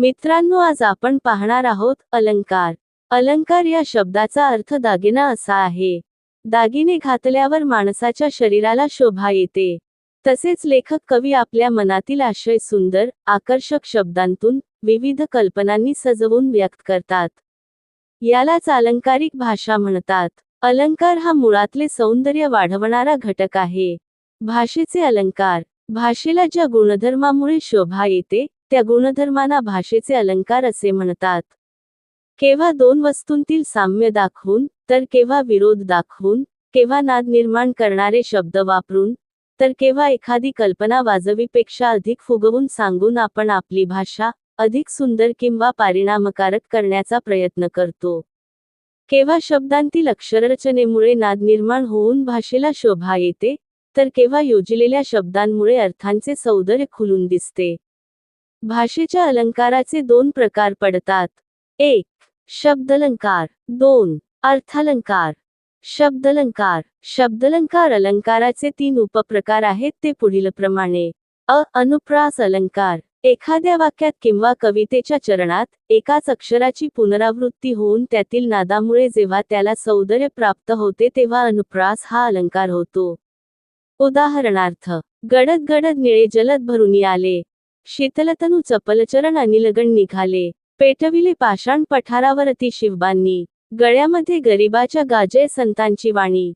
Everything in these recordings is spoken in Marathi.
मित्रांनो आज आपण पाहणार आहोत अलंकार. अलंकार या शब्दाचा अर्थ दागिना असा आहे. दागिने घातल्यावर माणसाच्या शरीराला शोभा येते. तसेच लेखक कवी आपल्या मनातील आशय सुंदर आकर्षक शब्दांतून विविध कल्पनांनी सजवून व्यक्त करतात. यालाच अलंकारिक भाषा म्हणतात. अलंकार हा मुळातले सौंदर्य वाढवणारा घटक आहे. भाषेचे अलंकार. भाषेला ज्या गुणधर्मामुळे शोभा येते त्या गुणधर्मांना भाषेचे अलंकार असे म्हणतात. केव्हा दोन वस्तूंतील साम्य दाखवून तर केव्हा विरोध दाखवून केव्हा नाद निर्माण करणारे शब्द वापरून तर केव्हा एखादी कल्पना वाजवीपेक्षा अधिक फुगवून सांगून आपण आपली भाषा अधिक सुंदर किंवा परिणामकारक करण्याचा प्रयत्न करतो. केव्हा शब्दांतील अक्षररचनेमुळे नाद निर्माण होऊन भाषेला शोभा येते तर केव्हा योजलेल्या शब्दांमुळे अर्थांचे सौंदर्य खुलून दिसते. भाषेच्या अलंकाराचे दोन प्रकार पडतात. एक शब्दलंकार. दोन अर्थालंकार. शब्दलंकार. शब्दलंकार अलंकाराचे तीन उपप्रकार आहेत ते पुढीलप्रमाणे अ अनुप्रास अलंकार. एखाद्या वाक्यात किंवा कवितेच्या चरणात एकाच अक्षराची पुनरावृत्ती होऊन त्यातील नादामुळे जेव्हा त्याला सौंदर्य प्राप्त होते तेव्हा अनुप्रास हा अलंकार होतो. उदाहरणार्थ गडद गडद निळे जलद भरून आले. शीतलतनू चपलचरण अनिलगण निघाले. पेटविले पाषाण पठारावरती शिवबांनी. गळ्यामध्ये गरिबाच्या गाजय संतांची वाणी.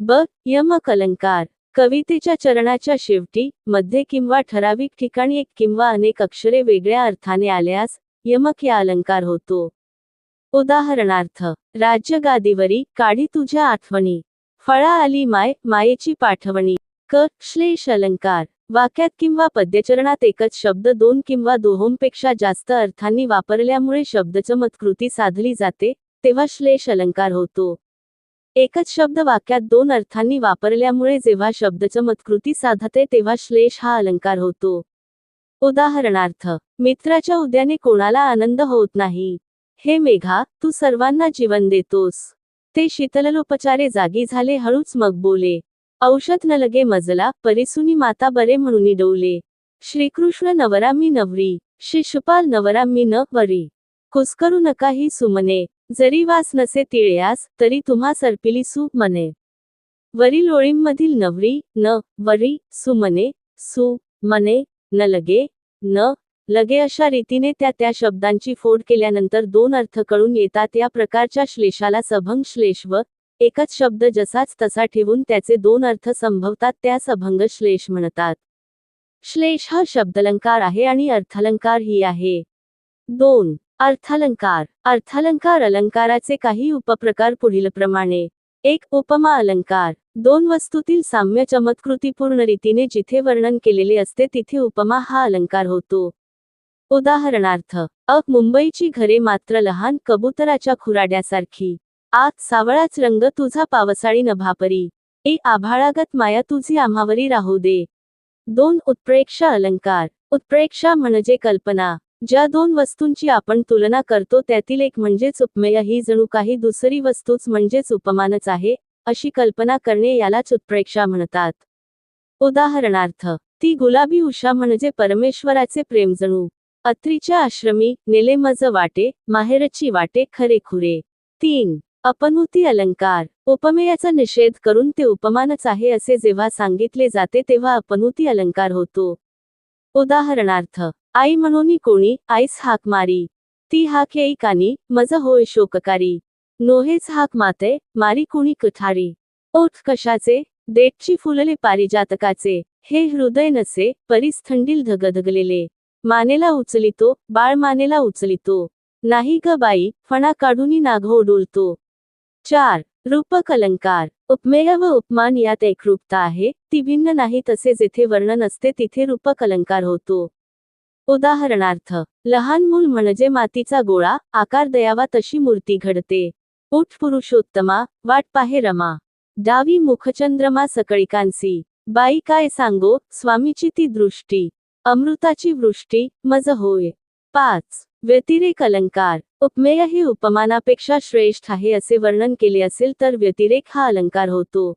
ब. यमक अलंकार कवितेच्या चरणाच्या शेवटी मध्ये किंवा ठराविक ठिकाणी एक किंवा अनेक अक्षरे वेगळ्या अर्थाने आल्यास यमक या अलंकार होतो. उदाहरणार्थ राज्य गादीवरी काढी तुझ्या आठवणी. फळा आली माय मायेची पाठवणी. क. श्लेष अलंकार. वाक्यात किंवा पद्यचरणात एकच शब्द दोन किंवा दोहोंपेक्षा जास्त अर्थांनी वापरल्यामुळे शब्दचमत्कृती साधली जाते तेव्हा श्लेष अलंकार होतो. एकच शब्द वाक्यात दोन अर्थांनी वापरल्यामुळे जेव्हा शब्दचमत्कृती साधते तेव्हा श्लेष हा अलंकार होतो. उदाहरणार्थ मित्राच्या उद्याने कोणाला आनंद होत नाही. हे मेघा तू सर्वांना जीवन देतोस. ते शीतलोपचारे जागी झाले हळूच मग बोले. औषध न लगे मजला परिसुनी माता बरे म्हणून डोले श्रीकृष्ण नवरा मी नवरी शिशुपाल नवरा मी न वरी कुस्करू नका ही सुमने जरी वास नसे तिळयास तरी तुम्हा सर्पिली सु मने. वरील ओळींमधील नवरी न वरी सुमने सु मने न लगे न लगे अशा रीतीने त्या त्या शब्दांची फोड केल्यानंतर दोन अर्थ कळून येतात. या प्रकारच्या श्लेषाला सभंग श्लेष व एकच शब्द जसाच तसा ठेवून त्याचे दोन अर्थ संभवतात त्या अभंग श्लेष म्हणतात. श्लेष हा शब्दलंकार आहे आणि अर्थालंकार ही आहे. दोन अर्थालंकार. अर्थालंकार अलंकाराचे काही उपप्रकार पुढीलप्रमाणे एक उपमा अलंकार. दोन वस्तूतील साम्य चमत्कृतीपूर्ण रीतीने जिथे वर्णन केलेले असते तिथे उपमा हा अलंकार होतो. उदाहरणार्थ अ मुंबईची घरे मात्र लहान कबुतराच्या खुराड्यासारखी. आत सावळाच रंग तुझा पावसाळी नभापरी. ए आभाळागत माया तुझी आम्हावरी राहू दे. दोन उत्प्रेक्षा अलंकार. उत्प्रेक्षा म्हणजे कल्पना. ज्या दोन वस्तूंची आपण तुलना करतो त्यातील एक म्हणजेच उपमेय ही जणू काही दुसरी वस्तूच म्हणजेच उपमानच आहे अशी कल्पना करणे यालाच उत्प्रेक्षा म्हणतात. उदाहरणार्थ ती गुलाबी उषा म्हणजे परमेश्वराचे प्रेम जणू. अत्रीच्या आश्रमी नेले मज वाटे माहेरची वाटे खरे खुरे. तीन अपनुती अलंकार. उपमेयाचा निषेध करून ते उपमानच आहे असे जेव्हा सांगितले जाते तेव्हा अपनुती अलंकार होतो. उदाहरणार्थ आई म्हणून कोणी आईस हाक मारी. ती हाक येई कानी मज होय शोककारी. नोहेच हाक माते मारी कुणी कठारी. ओठ कशाचे देठची फुलले पारिजातकाचे. हे हृदय नसे परीस थंडील धगधगलेले. मानेला उचलितो बाळ मानेला उचलितो. नाही ग बाई फणा काढूनी नाघो डोलतो चार रूपक अलंकार उपमेय व उपमान यात एकरूपता आहे ती भिन्न नाही तसे जेथे वर्णन असते तिथे रूपक अलंकार होतो. उदाहरणार्थ लहान मूल म्हणजे मातीचा गोळा आकार दयावा तशी मूर्ती घडते. उठ पुरुषोत्तमा वाट पाहे रमा. डावी मुखचंद्रमा सकळिकांसी. बाई काय सांगो स्वामीची ती दृष्टी. अमृताची वृष्टी मज होय. पाच व्यतिरेक अलंकार. उपमेय ही उपमानापेक्षा श्रेष्ठ आहे असे वर्णन केले असेल तर व्यतिरेक हा अलंकार होतो.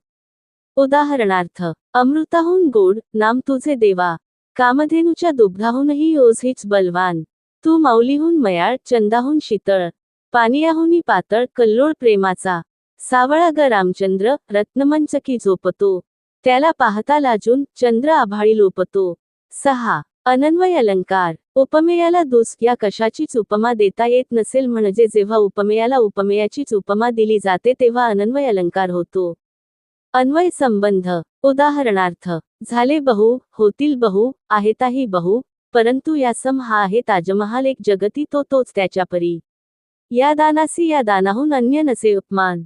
उदाहरणार्थ अमृताहून गोड नाम तुझे देवा कामधेनूच्या दुग्धाहूनही ओझ हीच बलवान तू माऊलीहून मयाळ चंदाहून शीतळ पानियाहुनी पातळ कल्लोळ प्रेमाचा सावळा ग रामचंद्र रत्नमंचकी झोपतो त्याला पाहता लाजून चंद्र आभाळी लोपतो. सहा अनन्वय अलंकार. उपमेयाला दुस या कशाचीच उपमा देता येत नसेल म्हणजे जेव्हा उपमेयाला उपमेयाचीच उपमा दिली जाते तेव्हा अनन्वय अलंकार होतो. अन्वय संबंध. उदाहरणार्थ झाले बहु होतील बहु आहेताही बहु परंतु या सम हा आहे ताजमहाल एक जगती तो तोच त्याच्या परी या दानासी या दानाहून अन्य नसे उपमान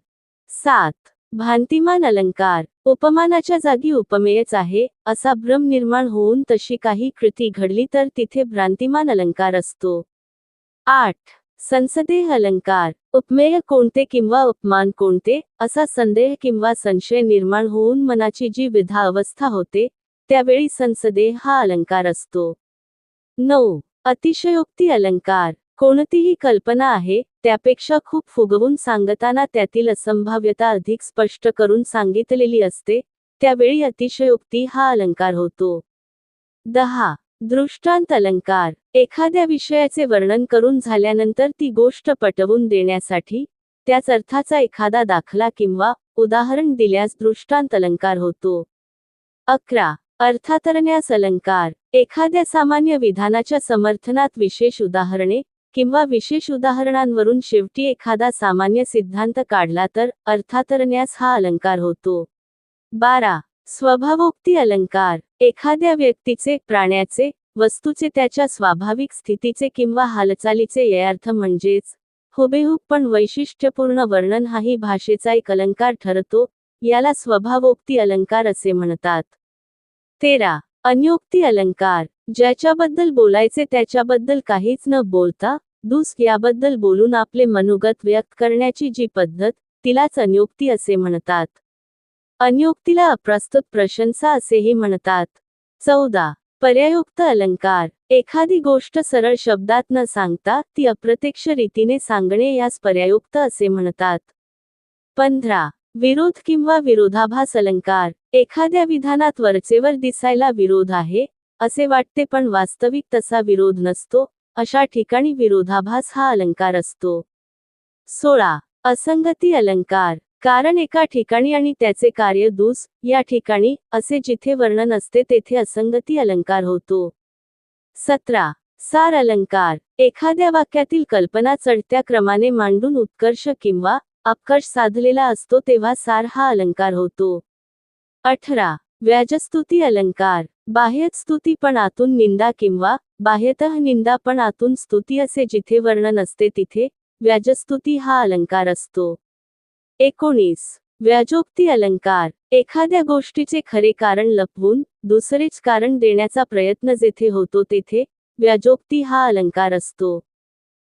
सात. भांतिमान अलंकार उपमानाच्या जागी उपमेयच आहे असा भ्रम निर्माण होऊन तशी काही कृती घडली तर तिथे भ्रांतिमान अलंकार असतो. आठ. संसदेह अलंकार उपमेय कोणते किंवा उपमान कोणते असा संदेह किंवा संशय निर्माण होऊन मनाची जी विधा अवस्था होते त्यावेळी संसदेह हा अलंकार असतो. नऊ. अतिशयोक्ती अलंकार कोणतीही कल्पना आहे त्यापेक्षा खूप फुगवून सांगताना त्यातील असंभाव्यता अधिक स्पष्ट करून सांगितलेली असते त्यावेळी अतिशयोक्ती हा अलंकार होतो. दहा. दृष्टांत अलंकार. एखाद्या विषयाचे वर्णन करून झाल्यानंतर ती गोष्ट पटवून देण्यासाठी त्याच अर्थाचा एखादा दाखला किंवा उदाहरण दिल्यास दृष्टांत अलंकार होतो. अकरा. अर्थातरण्यास अलंकार. एखाद्या सामान्य विधानाच्या समर्थनात विशेष उदाहरणे किंवा विशेष उदाहरणांवरून शेवटी एखादा सामान्य सिद्धांत काढला तर अर्थातरण्यास हा अलंकार होतो. बारा. स्वभावोक्ती अलंकार. एखाद्या व्यक्तीचे प्राण्याचे वस्तूचे त्याच्या स्वाभाविक स्थितीचे किंवा हालचालीचे ययार्थ म्हणजेच हुबेहूब पण वैशिष्ट्यपूर्ण वर्णन हाही भाषेचा एक अलंकार ठरतो याला स्वभावोक्ती अलंकार असे म्हणतात. तेरा. अन्योक्ती अलंकार ज्याच्याबद्दल बोलायचे त्याच्याबद्दल काहीच न बोलता दुस याबद्दल बोलून आपले मनोगत व्यक्त करण्याची जी पद्धत तिलाच अन्योक्ती असे म्हणतात. अन्योक्तीला अप्रस्तुत प्रशंसा असेही म्हणतात. चौदा. पर्यायोक्त अलंकार एखादी गोष्ट सरळ शब्दात न सांगता ती अप्रत्यक्ष रीतीने सांगणे यास पर्यायोक्त असे म्हणतात. पंधरा. विरोध किंवा विरोधाभास अलंकार एखाद्या विधानात वरचेवर दिसायला विरोध आहे असे वाटते पण वास्तविक तसा विरोध नसतो अशा ठिकाणी विरोधाभास हा अलंकार असतो. सोळा. असंगती अलंकार. कारण एका ठिकाणी आणि त्याचे कार्य दूस या ठिकाणी असे जिथे वर्णन असते तेथे असंगती अलंकार होतो. सतरा. सार अलंकार. एखाद्या वाक्यातील कल्पना चढत्या क्रमाने मांडून उत्कर्ष किंवा अपकर्ष साधलेला असतो तेव्हा सार हा अलंकार होतो. अठरा. व्याजस्तुती अलंकार. बाह्यत स्तुती पण आतून निंदा किंवा बाह्यतः निंदा पण आतून स्तुती असे जिथे वर्णन असते तिथे व्याजस्तुती हा अलंकार असतो. एकोणीस. व्याजोक्ती अलंकार. एखाद्या गोष्टीचे खरे कारण लपवून दुसरेच कारण देण्याचा प्रयत्न जेथे होतो तेथे व्याजोक्ती हा अलंकार असतो.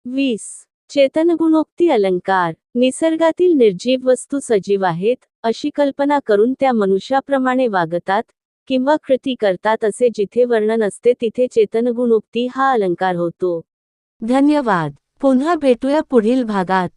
वीस. चेतनगुणोक्ती अलंकार निसर्गातील निर्जीव वस्तू सजीव आहेत अशी कल्पना करून त्या मनुष्याप्रमाणे वागतात किंवा कृती करतात असे जिथे वर्णन असते तिथे चेतनगुणोक्ती हा अलंकार होतो. धन्यवाद. पुन्हा भेटूया पुढील भागात.